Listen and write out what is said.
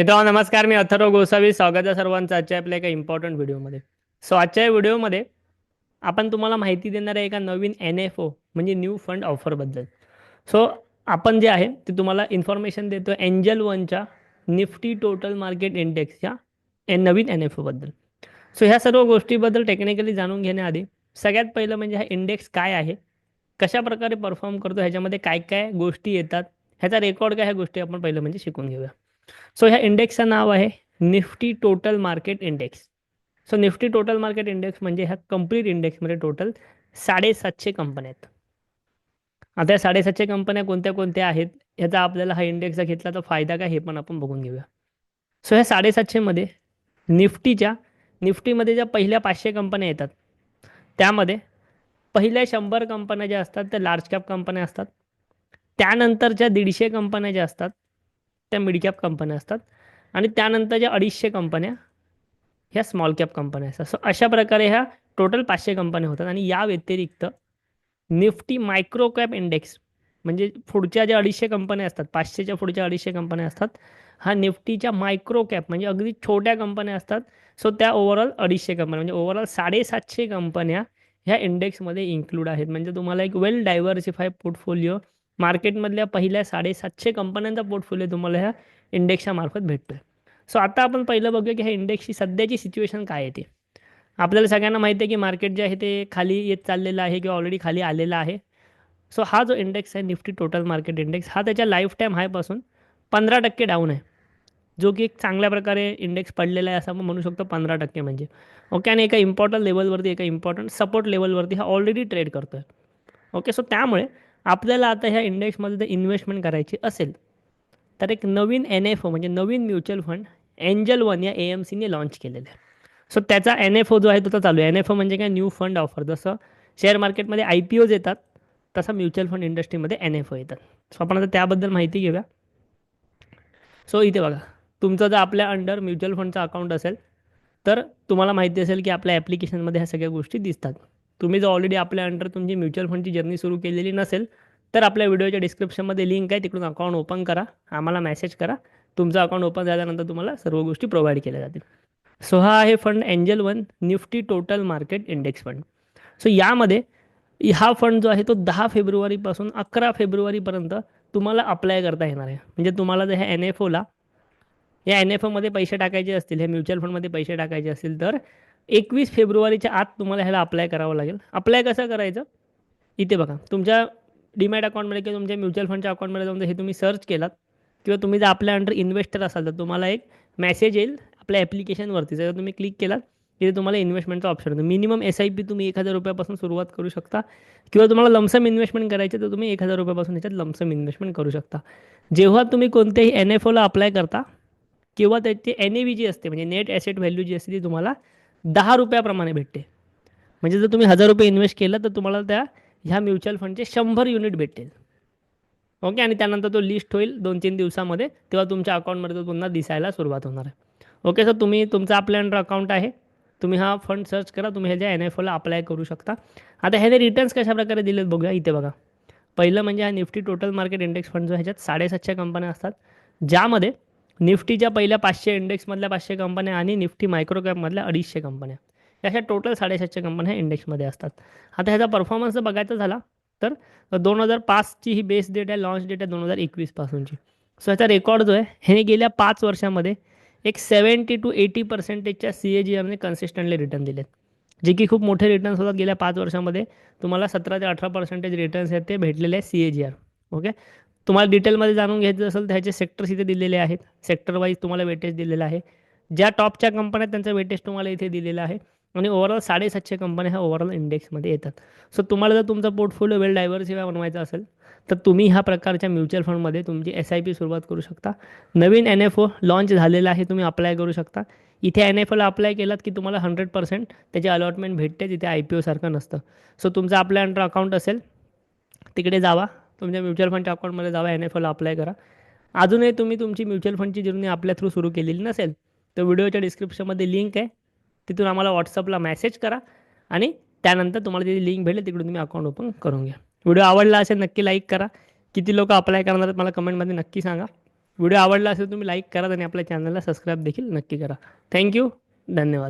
मित्रांनो नमस्कार मी अथर्व गोसावी. स्वागत आहे सर्वांचं आजच्या आपल्या एका इम्पॉर्टंट व्हिडिओमध्ये सो आजच्या व्हिडिओमध्ये आपण तुम्हाला माहिती देणार आहे एका नवीन एन एफ ओ म्हणजे न्यू फंड ऑफरबद्दल सो आपण जे आहे ते तुम्हाला इन्फॉर्मेशन देतो एंजल वनच्या निफ्टी टोटल मार्केट इंडेक्सच्या ए नवीन एन एफ ओबद्दल सो ह्या सर्व गोष्टीबद्दल टेक्निकली जाणून घेण्याआधी सगळ्यात पहिलं म्हणजे हा इंडेक्स काय आहे कशा प्रकारे परफॉर्म करतो ह्याच्यामध्ये काय काय गोष्टी येतात ह्याचा रेकॉर्ड काय ह्या गोष्टी आपण पहिलं म्हणजे शिकून घेऊया. सो ह्या इंडेक्सचं नाव आहे Nifty total market index so Nifty total market index म्हणजे ह्या कंप्लीट इंडेक्समध्ये टोटल साडेसातशे कंपन्या आहेत. आता या साडेसातशे कंपन्या कोणत्या कोणत्या आहेत ह्याचा आपल्याला हा इंडेक्सचा घेतला तर फायदा काय हे पण आपण बघून घेऊया. सो ह्या साडेसातशेमध्ये निफ्टीच्या निफ्टीमध्ये ज्या पहिल्या पाचशे कंपन्या येतात त्यामध्ये पहिल्या शंभर कंपन्या ज्या असतात त्या लार्ज कॅप कंपन्या असतात. त्यानंतरच्या दीडशे कंपन्या ज्या असतात त्या मिड कॅप कंपन्या असतात. आणि त्यानंतरच्या अडीचशे कंपन्या ह्या स्मॉल कॅप कंपन्या असतात. सो अशा प्रकारे ह्या टोटल पाचशे कंपन्या होतात. आणि या व्यतिरिक्त निफ्टी मायक्रो कॅप इंडेक्स म्हणजे पुढच्या ज्या अडीचशे कंपन्या असतात पाचशेच्या पुढच्या अडीचशे कंपन्या असतात हा निफ्टीच्या मायक्रो कॅप म्हणजे अगदी छोट्या कंपन्या असतात. सो त्या ओव्हरऑल अडीचशे कंपन्या म्हणजे ओव्हरऑल साडेसातशे कंपन्या ह्या इंडेक्समध्ये इन्क्लूड आहेत. म्हणजे तुम्हाला एक वेल डायव्हर्सिफाय पोर्टफोलिओ मार्केटमधल्या पहिल्या साडेसातशे कंपन्यांचा पोर्टफोलिओ तुम्हाला ह्या इंडेक्सच्या मार्फत भेटतो आहे सो आता आपण पहिलं बघूया की ह्या इंडेक्सची सध्याची सिच्युएशन काय आहे ते. आपल्याला सगळ्यांना माहिती आहे की मार्केट जे आहे ते खाली येत चाललेलं आहे किंवा ऑलरेडी खाली आलेला आहे. सो हा जो इंडेक्स आहे निफ्टी टोटल मार्केट इंडेक्स हा त्याच्या लाईफ टाईम हायपासून पंधरा टक्के डाऊन आहे. जो की एक चांगल्या प्रकारे इंडेक्स पडलेला आहे असं आपण म्हणू शकतो पंधरा टक्के म्हणजे. ओके आणि एका इम्पॉर्टंट लेवलवरती एका इम्पॉर्टंट सपोर्ट लेवलवरती हा ऑलरेडी ट्रेड करतो आहे ओके सो त्यामुळे आपल्याला आता ह्या इंडेक्समध्ये जर इन्व्हेस्टमेंट करायची असेल तर एक नवीन एन एफ ओ म्हणजे नवीन म्युच्युअल फंड एंजल वन या ए एम सीने लॉन्च केलेलं आहे. सो त्याचा एन एफ ओ जो आहे तो चालू आहे. एन एफ ओ म्हणजे काय? न्यू फंड ऑफर जसं शेअर मार्केटमध्ये आय पी ओज येतात तसं म्युच्युअल फंड इंडस्ट्रीमध्ये एन एफ ओ येतात. सो आपण आता त्याबद्दल माहिती घेऊया. सो इथे बघा. तुमचं जर आपल्या अंडर म्युच्युअल फंडचं अकाउंट असेल तर तुम्हाला माहिती असेल की आपल्या ॲप्लिकेशनमध्ये ह्या सगळ्या गोष्टी दिसतात. तुम्ही जर ऑलरेडी आपल्या अंडर तुमची म्युच्युअल फंडची जर्नी सुरू केलेली नसेल तर आपल्या व्हिडिओच्या डिस्क्रिप्शनमध्ये लिंक आहे तिकडून अकाउंट ओपन करा आम्हाला मेसेज करा. तुमचं अकाउंट ओपन झाल्यानंतर तुम्हाला सर्व गोष्टी प्रोव्हाइड केल्या जातील. सो हा आहे fund angel one Nifty total market index fund so यामध्ये हा फंड जो आहे तो दहा फेब्रुवारीपासून अकरा फेब्रुवारीपर्यंत तुम्हाला अप्लाय करता येणार आहे. म्हणजे तुम्हाला जर ह्या एन एफ ओला या एन एफ ओमध्ये पैसे टाकायचे असतील ह्या म्युच्युअल फंडमध्ये पैसे टाकायचे असतील तर एकवीस फेब्रुवारीच्या आत तुम्हाला ह्याला अप्लाय करावं लागेल. अप्लाय कसं करायचं? इथे बघा तुमच्या डीमॅट अकाउंटमध्ये किंवा तुमच्या म्युच्युअल फंडच्या अकाउंटमध्ये जाऊन हे तुम्ही सर्च केलात किंवा तुम्ही जर आपल्या अंडर इन्व्हेस्टर असाल तर तुम्हाला एक मेसेज येईल आपल्या ॲप्लिकेशनवरती जर तुम्ही क्लिक केलात तिथे तुम्हाला इन्व्हेस्टमेंटचा ऑप्शन येतो. मिनिमम एस आय पी तुम्ही एक हजार रुपयापासून सुरुवात करू शकता. किंवा तुम्हाला लमसम इन्व्हेस्टमेंट करायचे तर तुम्ही एक हजार रुपयापासून त्याच्यात लमसम इन्व्हेस्टमेंट करू शकता. जेव्हा तुम्ही कोणत्याही एन एफ ओला अप्लाय करता किंवा त्याची एन ए व्ही जी असते म्हणजे नेट ॲसेट व्हॅल्यू जी असते ती तुम्हाला दहा रुपयाप्रमाणे भेटते. म्हणजे जर तुम्ही हजार रुपये इन्व्हेस्ट केलं तर तुम्हाला त्या ह्या म्युच्युअल फंडचे शंभर युनिट भेटतील. ओके आणि त्यानंतर तो लिस्ट होईल दोन तीन दिवसामध्ये तेव्हा तुमच्या अकाउंटमध्ये तो पुन्हा दिसायला सुरुवात होणार आहे. ओके सर तुम्ही तुमचा आपल्या अंडर अकाउंट आहे. तुम्ही हा फंड सर्च करा तुम्ही ह्याच्या एन एफ ओला अप्लाय करू शकता. आता ह्याने रिटर्न्स कशा प्रकारे दिलेत बघूया इथे बघा. पहिलं म्हणजे हा Nifty total market index fund जो ह्याच्यात साडेसातशे कंपन्या असतात. ज्यामध्ये निफ्टीच्या पहिल्या पाचशे इंडेक्समधल्या पाचशे कंपन्या आणि निफ्टी मायक्रो कॅपमधल्या अडीचशे कंपन्या. अशा टोटल साडेसातशे कंपन्या इंडेक्समध्ये असतात. आता ह्याचा परफॉर्मन्स जर बघायचा झाला तर दोन हजार पाचची ही बेस डेट आहे लॉन्च डेट आहे दोन हजार एकवीसपासूनची सो ह्याचा रेकॉर्ड जो आहे ह्याने गेल्या पाच वर्षामध्ये एक सेवन्टी टू एटी पर्सेंटेजच्या सी ए जी आरने कन्सिस्टंटली रिटर्न दिलेत. जे की खूप मोठे रिटर्न्स होतात. गेल्या पाच वर्षामध्ये तुम्हाला सतरा ते अठरा पर्सेंटेज रिटर्न्स आहेत ते भेटलेले आहे C A G R okay तुम्हाला डिटेलमध्ये जाणून घ्यायचं असेल तर ह्याचे सेक्टर्स इथे दिलेले आहेत. सेक्टर वाईज तुम्हाला वेटेज दिलेलं आहे. ज्या टॉपच्या कंपन्या आहेत त्यांचं वेटेज तुम्हाला इथे दिलेला आहे. आणि ओव्हरऑल साडेसातशे कंपन्या ह्या ओव्हरऑल इंडेक्समध्ये येतात. सो तुम्हाला जर तुमचा पोर्टफोलिओ वेल डायव्हर्सिफाय बनवायचा असेल तर तुम्ही ह्या प्रकारच्या म्युच्युअल फंडमध्ये तुमची एस आय पी सुरुवात करू शकता. नवीन एन एफ ओ लॉन्च झालेला आहे तुम्ही अप्लाय करू शकता. इथे एन एफ ओला अप्लाय केलात की तुम्हाला हंड्रेड पर्सेंट त्याची अलॉटमेंट भेटते तिथे आय पी ओसारखं नसतं. सो तुमचं आपल्या अंडर अकाउंट असेल तिकडे जावा. तुमच्या म्हणजे म्युच्युअल फंडच्या अकाउंटमध्ये जावा एन एफ एल अप्लाय करा. अजूनही तुम्ही तुमची म्युच्युअल फंडची जर्नी आपल्या थ्रू सुरू केलेली नसेल तर व्हिडिओच्या डिस्क्रिप्शनमध्ये लिंक आहे. तिथून आम्हाला व्हॉट्सअपला मेसेज करा आणि त्यानंतर तुम्हाला तिथे लिंक भेटेल तिकडून तुम्ही अकाउंट ओपन करून घ्या. व्हिडिओ आवडला असेल नक्की लाईक करा. किती लोक अप्लाय करणार आहेत मला कमेंटमध्ये नक्की सांगा. व्हिडिओ आवडला असेल तुम्ही लाईक करा आणि आपल्या चॅनलला सबस्क्राईब देखील नक्की करा. थँक्यू धन्यवाद.